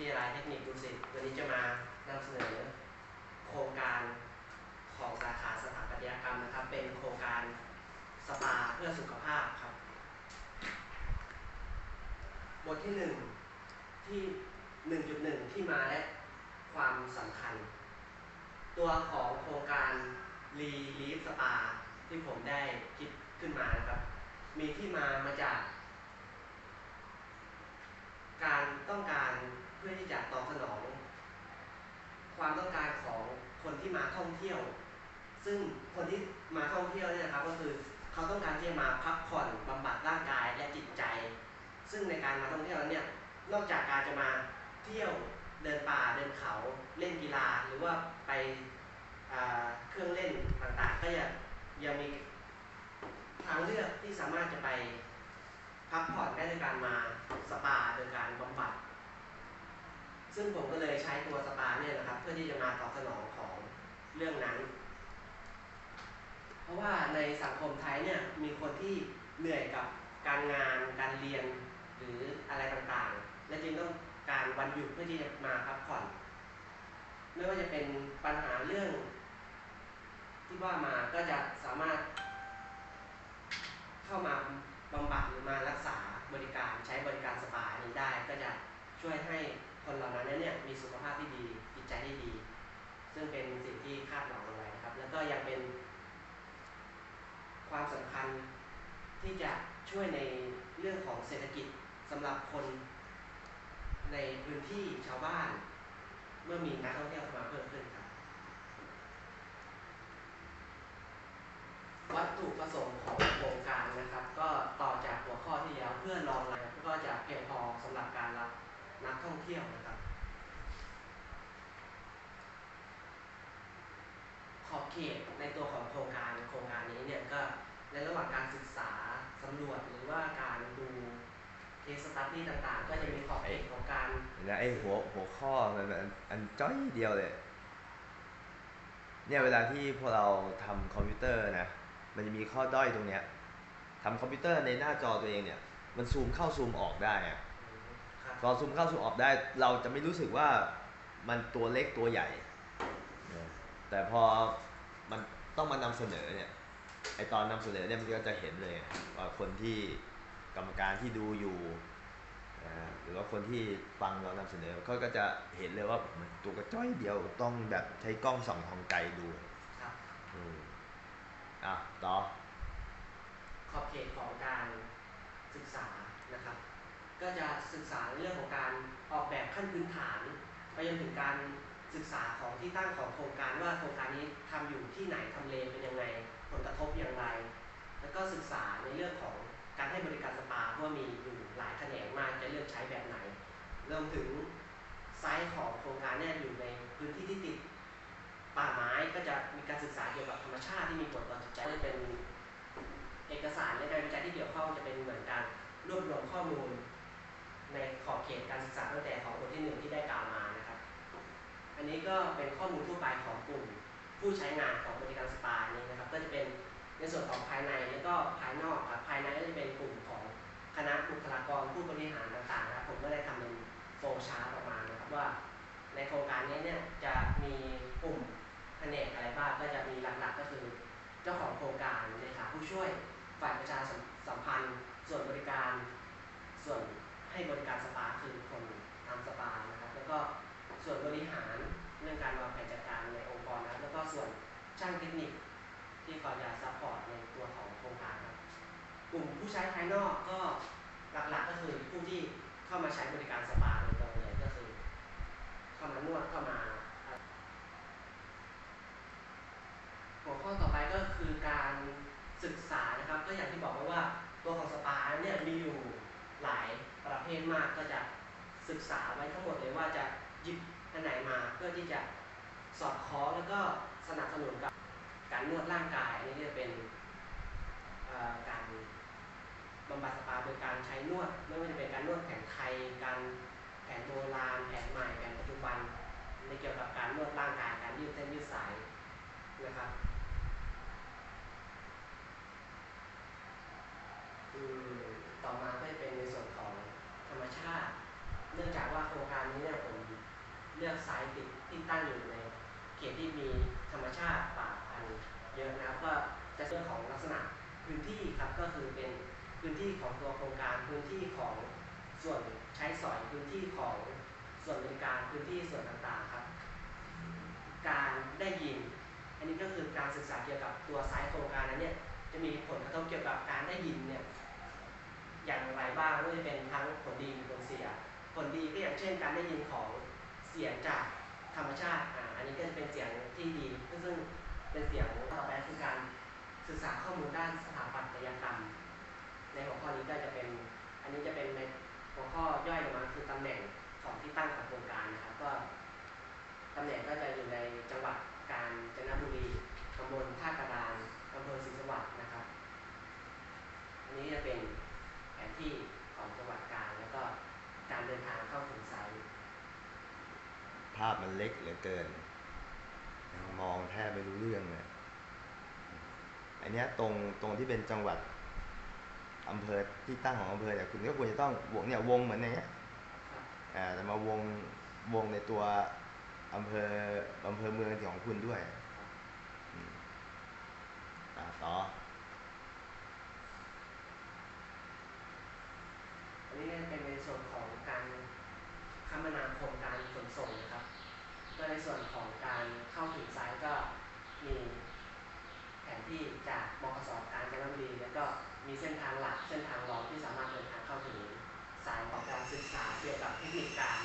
ทยาลัยเทคนิคดุสิตวันนี้จะมานำเสนอโครงการของสาขาสถาปัตยกรรมนะครับ เป็นโครงการสปาเพื่อสุขภาพครับ บทที่หนึ่งที่ 1.1 ที่มาและความสำคัญ ตัวของโครงการรีลีฟสปาที่ผมได้คิดขึ้นมานะครับ มีที่มามาจาก การต้องการเพื่อที่จะตอบสนอง ความต้องการของคนที่มาท่องเที่ยว ซึ่งคนที่มาท่องเที่ยวเนี่ยนะครับก็คือเขาต้องการที่จะมาพักผ่อนบำบัดร่างกายและจิตใจ ซึ่งในการมาท่องเที่ยวนั้นเนี่ยนอกจากการจะมาเที่ยวเดินป่าเดินเขาเล่นกีฬาหรือว่าไปเครื่องเล่นต่างๆ ก็ยังยังมีทางเลือกที่สามารถจะไป พักผ่อนได้ด้วยการมาสปาโดยการบำบัด ซึ่งผมก็เลยใช้ตัวสปาเนี่ยนะครับ เพื่อที่จะมาตอบสนองของเรื่องนั้น เพราะว่าในสังคมไทยเนี่ยมีคนที่เหนื่อยกับการงานการเรียนหรืออะไรต่างๆ และจึงต้องการวันหยุดเพื่อที่จะมาพักผ่อนไม่ว่าจะเป็นปัญหาเรื่อง ที่ว่ามาก็จะสามารถเข้ามา บำบัดหรือมารักษาบริการใช้บริการสปานี้ได้ ก็จะช่วยให้คนเหล่านั้นเนี่ยมีสุขภาพที่ดีจิตใจที่ดี ซึ่งเป็นสิ่งที่คาดหวังเอาไว้นะครับ แล้วก็ยังเป็นความสำคัญที่จะช่วยในเรื่องของเศรษฐกิจสำหรับคนในพื้นที่ชาวบ้าน เมื่อมีนักท่องเที่ยวมาเพิ่มขึ้นครับวัตถุประสงค์ของ รงการนะครับ ก็ต่อจากหัวข้อที่แล้วเพื่อรองรับก็จะเพียงพอสำหรับการรับนักท่องเที่ยวนะครับ ขอบเขตในตัวของโครงการโครงการนี้เนี่ยก็ในระหว่างการศึกษาสำรวจหรือว่าการดูเคสตัดดี้ต่างๆ ก็จะมีขอบเขตของการแล้วไอ้หัวหัวข้อมันอันอันจ้อยเดียวเลย เนี่ยเวลาที่พวกเราทำคอมพิวเตอร์นะ มันจะมีข้อด้อยตรงเนี้ย ทำคอมพิวเตอร์ในหน้าจอตัวเองเนี่ย มันซูมเข้าซูมออกได้อะครับพอซูมเข้าซูมออกได้ เราจะไม่รู้สึกว่ามันตัวเล็กตัวใหญ่ แต่พอมันต้องมานำเสนอเนี่ยไอตอนนำเสนอเนี่ยมันก็จะเห็นเลยว่าคนที่กรรมการที่ดูอยู่อ่าหรือว่าคนที่ฟังเรานำเสนอเขาก็จะเห็นเลยว่ามันตัวกระจ้อยเดียวต้องแบบใช้กล้องส่องทองไกลดูครับอืมอะต่อ ขอบเขตของการศึกษานะครับ ก็จะศึกษาในเรื่องของการออกแบบขั้นพื้นฐานไปจนถึงการศึกษาของที่ตั้งของโครงการว่าโครงการนี้ทำอยู่ที่ไหนทำเลเป็นยังไงผลกระทบอย่างไร แล้วก็ศึกษาในเรื่องของการให้บริการสปาเพราะว่ามีอยู่หลายแขนงมากจะเลือกใช้แบบไหนรวมถึงไซส์ของโครงการเนี่ยอยู่ในพื้นที่ที่ติดป่าไม้ก็จะมีการศึกษาเกี่ยวกับธรรมชาติที่มีผลต่อจิตใจเป็น เอกสารในการวิจัยที่เกี่ยวข้องจะเป็นเหมือนการรวบรวมข้อมูล ในขอบเขตการศึกษาตั้งแต่ของบทที่หนึ่งที่ได้กล่าวมานะครับ อันนี้ก็เป็นข้อมูลทั่วไปของกลุ่มผู้ใช้งานของบริการสปานี้นะครับ ก็จะเป็นในส่วนของภายในแล้วก็ภายนอกครับภายในก็จะเป็นกลุ่มของคณะบุคลากรผู้บริหารต่างๆนะครับผมก็ได้ทำเป็นโฟล์ชาร์ตออกมานะครับว่า ในโครงการนี้เนี่ยจะมีกลุ่มแผนกอะไรบ้างก็จะมีหลักๆก็คือ เจ้าของโครงการเลขาผู้ช่วย ฝ่ายประชาสัมพันธ์ ส่วนบริการ ส่วนให้บริการสปาคือคนทำสปานะครับ แล้วก็ส่วนบริหารเรื่องการวางแผนจัดการในองค์กรนะครับ แล้วก็ส่วนช่างเทคนิคที่คอยจะซัพพอร์ตในตัวของโครงการครับ กลุ่มผู้ใช้ภายนอกก็หลักๆก็คือผู้ที่เข้ามาใช้บริการสปาเลย ศึกษาไว้ทั้งหมดเลยว่าจะหยิบอันไหนมาเพื่อที่จะสอดคล้องแล้วก็สนับสนุนกับการนวดร่างกายอันนี้จะเป็นการบำบัดสปาโดยการใช้นวดไม่ว่าจะเป็นการนวดแผนไทยการแผนโบราณแผนใหม่แผนปัจจุบันในเกี่ยวกับการนวดร่างกายการยืดเส้นยืดสายนะครับต่อมาก็จะเป็นในส่วนของธรรมชาติ เนื่องจากว่าโครงการนี้เนี่ยผมเลือกไซต์ติดที่ตั้งอยู่ในเขตที่มีธรรมชาติป่าพันธุ์เยอะนะครับก็จะเรื่องของลักษณะพื้นที่ครับก็คือเป็นพื้นที่ของตัวโครงการพื้นที่ของส่วนใช้สอยพื้นที่ของส่วนบริการพื้นที่ส่วนต่างๆครับ การได้ยิน อันนี้ก็คือการศึกษาเกี่ยวกับตัวไซต์โครงการนั้นเนี่ยจะมีผลกระทบเกี่ยวกับการได้ยินเนี่ยอย่างไรบ้างไม่ว่าจะเป็นทั้งผลดีหรือผลเสีย ผลดีก็อย่างเช่นการได้ยินของเสียงจากธรรมชาติอ่าอันนี้ก็จะเป็นเสียงที่ดี ซึ่งเป็นเสียงต่อไปคือการศึกษาข้อมูลด้านสถาปัตยกรรม ในหัวข้อนี้ก็จะเป็น อันนี้จะเป็นในหัวข้อย่อยลงมาคือตำแหน่งของที่ตั้งของโครงการนะครับ ก็ตำแหน่งก็จะอยู่ในจังหวัดกาญจนบุรีตำบลท่ากระดานอำเภอศรีสวัสดิ์นะครับ อันนี้จะเป็นแผนที่ของจังหวัดกาญแล้วก็ การเดินทางเข้าถึงไซต์ภาพมันเล็กเหลือเกิน มองแทบไม่รู้เรื่องเลยอันเนี้ยตรงตรงที่เป็นจังหวัดอำเภอที่ตั้งของอำเภอเนี่ยคุณก็ควรจะต้องวงเนี่ยวงเหมือนอย่างเงี้ยครับอ่าแต่มาวงวงในตัวอำเภออำเภอเมืองของคุณด้วยอืมอ่าต่ออันนี้เนี่ยเป็นในส่วนของการ คมนาคมการขนส่งนะครับก็ในส่วนของการเข้าถึงไซต์ก็มีแผนที่จากบกสการจันทบุรีแล้วก็มีเส้นทางหลักเส้นทางรองที่สามารถเดินทางเข้าถึงสายของการศึกษาเกี่ยวกับเทคนิคการ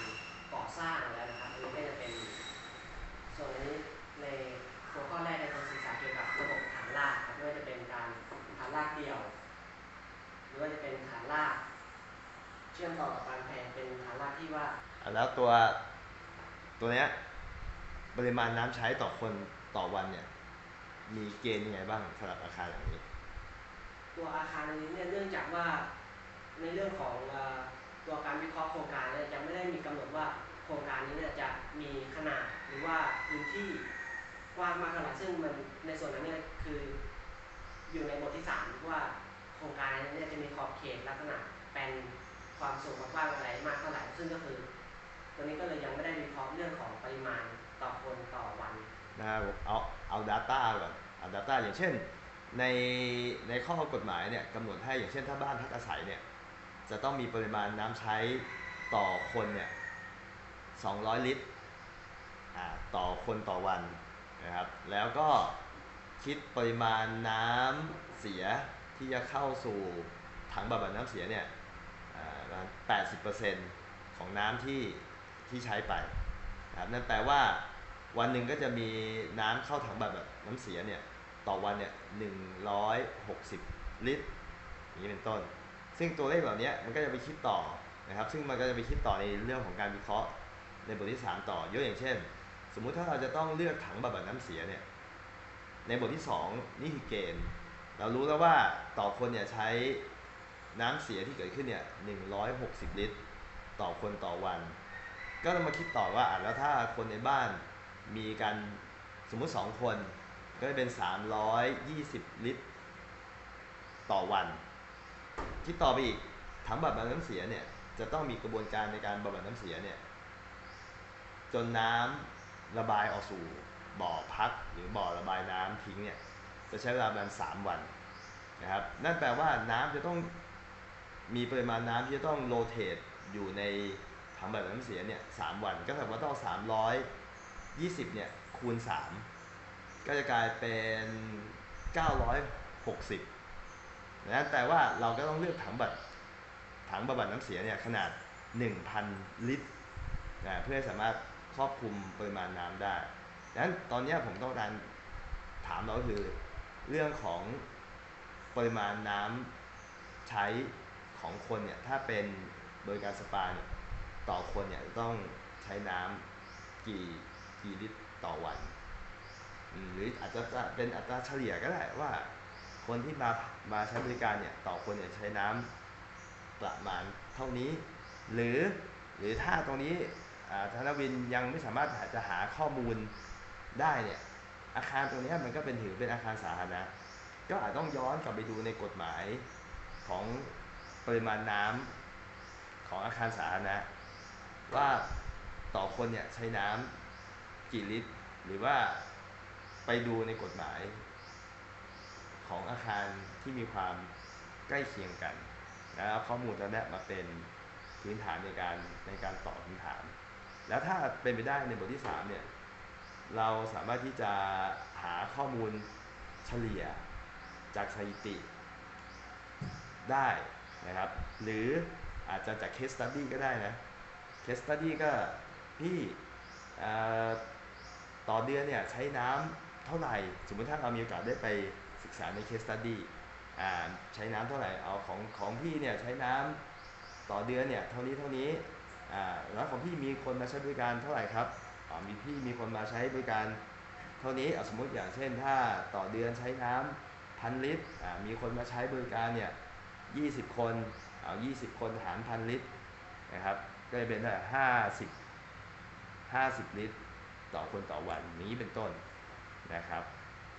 ก่อสร้างแล้วนะครับอันนี้ก็จะเป็นส่วนนี้ในหัวข้อแรกในการศึกษาเกี่ยวกับระบบฐานรากครับไม่ว่าจะเป็นการฐานรากเดี่ยว หรือว่าจะเป็นฐานรากเชื่อมต่อกับการแพงเป็นฐานรากที่ว่า แล้วตัวตัวเนี้ยปริมาณน้ำใช้ต่อคนต่อวันเนี่ย มีเกณฑ์ยังไงบ้างสำหรับอาคารหลังนี้ ตัวอาคารนี้เนี่ยเนื่องจากว่าในเรื่องของตัวการวิเคราะห์โครงการเนี่ยจะไม่ได้มีกำหนดว่าโครงการนี้เนี่ยจะมีขนาดหรือว่าพื้นที่กว้างมากเท่าไหร่ซึ่งมันในส่วนนั้นเนี่ยคืออยู่ในบทที่สามว่าโครงการนี้เนี่ยจะมีขอบเขตลักษณะเป็นความสูงความกว้างอะไรมากเท่าไหร่ซึ่งก็คือ ตัวนี้ก็เลยยังไม่ได้วิเคราะห์เรื่องของปริมาณต่อคนต่อวันนะครับเอาเอา Data ก่อนเอา Data อย่างเช่น ในในข้อกฎหมายเนี่ยกำหนดให้อย่างเช่นถ้าบ้านพักอาศัยเนี่ยจะต้องมีปริมาณน้ำใช้ต่อคนเนี่ย200 ลิตรอ่าต่อคนต่อวันนะครับ แล้วก็คิดปริมาณน้ำเสียที่จะเข้าสู่ถังบำบัดน้ำเสียเนี่ยอ่าประมาณ80%ของน้ำที่ ที่ใช้ไปนะครับนั่นแปลว่าวันหนึ่งก็จะมีน้ำเข้าถังแบบแบบน้ำเสียเนี่ยต่อวันเนี่ยหนึ่งร้อยหกสิบลิตรอย่างนี้เป็นต้น ซึ่งตัวเลขเหล่านี้มันก็จะไปคิดต่อนะครับ ซึ่งมันก็จะไปคิดต่อในเรื่องของการวิเคราะห์ในบทที่ 3 ต่อยกอย่างเช่น สมมุติถ้าเราจะต้องเลือกถังบำบัดน้ำเสียเนี่ยในบทที่ 2 นี่คือเกณฑ์ เรารู้แล้วว่าต่อคนเนี่ยใช้น้ำเสียที่เกิดขึ้นเนี่ย160ลิตร ต่อคนต่อวัน ก็ต้องมาคิดต่อว่าอะแล้วถ้าคนในบ้านมีกันสมมุติ 2 คน ก็จะเป็น 320 ลิตร ต่อวัน คิดต่อไปอีกถังบำบัดน้ำเสียเนี่ยจะต้องมีกระบวนการในการบำบัดน้ำเสียเนี่ยจนน้ำระบายออกสู่บ่อพักหรือบ่อระบายน้ำทิ้งเนี่ยจะใช้เวลาประมาณ 3 วันนะครับนั่นแปลว่าน้ำจะต้องมีปริมาณน้ำที่จะต้องโรเตทอยู่ใน ถังบบน้ำเสียเนี่ยสามวันก็แปลว่าต้อง320เนี่ยคูณ3ก็จะกลายเป็น960นะแต่ว่าเราก็ต้องเลือกถังบัตรถังบำบัดน้ำเสียเนี่ยขนาด 1,000 ลิตรนะเพื่อสามารถครอบคลุมปริมาณน้ำได้ดังนั้นตอนนี้ผมต้องการถามเราก็คือเรื่องของปริมาณน้ำใช้ของคนเนี่ยถ้าเป็นบริการสปาเนี่ย ต่อคนเนี่ยจะต้องใช้น้ำกี่กี่ลิตรต่อวันหรืออาจจะเป็นอัตราเฉลี่ยก็ได้ว่า คนที่มามาใช้บริการเนี่ยต่อคนเนี่ยใช้น้ำประมาณเท่านี้ หรือหรือถ้าตรงนี้ธนวินยังไม่สามารถจะหาข้อมูลได้เนี่ยอาคารตรงนี้มันก็เป็นถือเป็นอาคารสาธารณะก็อาจต้องย้อนกลับไปดูในกฎหมายของปริมาณน้ำของอาคารสาธารณะ ว่าต่อคนเนี่ยใช้น้ำกี่ลิตร หรือว่าไปดูในกฎหมาย ของอาคารที่มีความใกล้เคียงกันแล้วข้อมูลตรงนี้มาเป็นพื้นฐานในการในการตอบคำถาม แล้วถ้าเป็นไปได้ในบทที่ 3 เนี่ย เราสามารถที่จะหาข้อมูลเฉลี่ยจากสถิติได้นะครับ หรืออาจจะจาก case study ก็ได้นะ case study ก็พี่ต่อเดือนเนี่ยใช้น้ำเท่าไหร่ สมมติถ้าเรามีโอกาสได้ไปศึกษาใน case study อ่าใช้น้ำเท่าไหร่เอาของของพี่เนี่ยใช้น้ำต่อเดือนเนี่ยเท่านี้เท่านี้อ่าแล้วของพี่มีคนมาใช้บริการเท่าไหร่ครับมีพี่มีคนมาใช้บริการเท่านี้เอาสมมติอย่างเช่น ถ้าต่อเดือนใช้น้ำพันลิตรมีคนมาใช้บริการเนี่ย20 คนเอา20 คนหารพันลิตรนะครับ ก็จะเป็นเท่าไหร่50 50ลิตร ต่อคนต่อวันนี้เป็นต้นนะครับ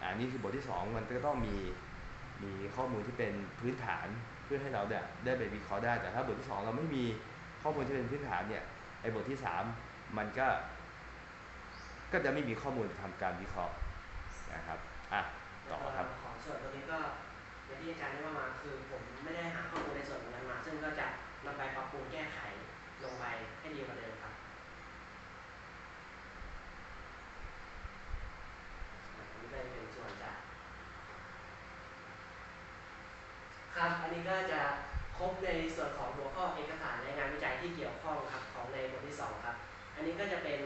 อันนี้คือบทที่ 2 มันก็ต้องมีมีข้อมูลที่เป็นพื้นฐานเพื่อให้เราเนี่ยได้ไปวิเคราะห์ได้แต่ถ้าบทที่ 2 เราไม่มีข้อมูลที่เป็นพื้นฐานเนี่ยไอ้บทที่ 3 มันก็ก็จะไม่มีข้อมูลทำการวิเคราะห์นะครับอะต่อครับ ของส่วนตรงนี้ก็อย่างที่อาจารย์ได้ว่ามาคือผมไม่ได้หาข้อมูลในส่วนตรงนั้นมา ซึ่งก็จะนำไปปรับปรุงแก้ไขลงไปให้ดีกว่าเดิมครับอันนี้ก็จะเป็นส่วนจาก ครับ อันนี้ก็จะครบในส่วนของหัวข้อเอกสารและงานวิจัยที่เกี่ยวข้องครับของในบทที่สองครับ อันนี้ก็จะเป็น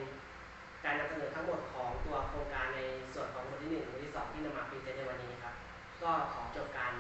การนำเสนอทั้งหมดของตัวโครงการในส่วนของบทที่หนึ่งบทที่สองที่นำมาพรีเซนต์ในวันนี้ครับ ก็ขอจบการ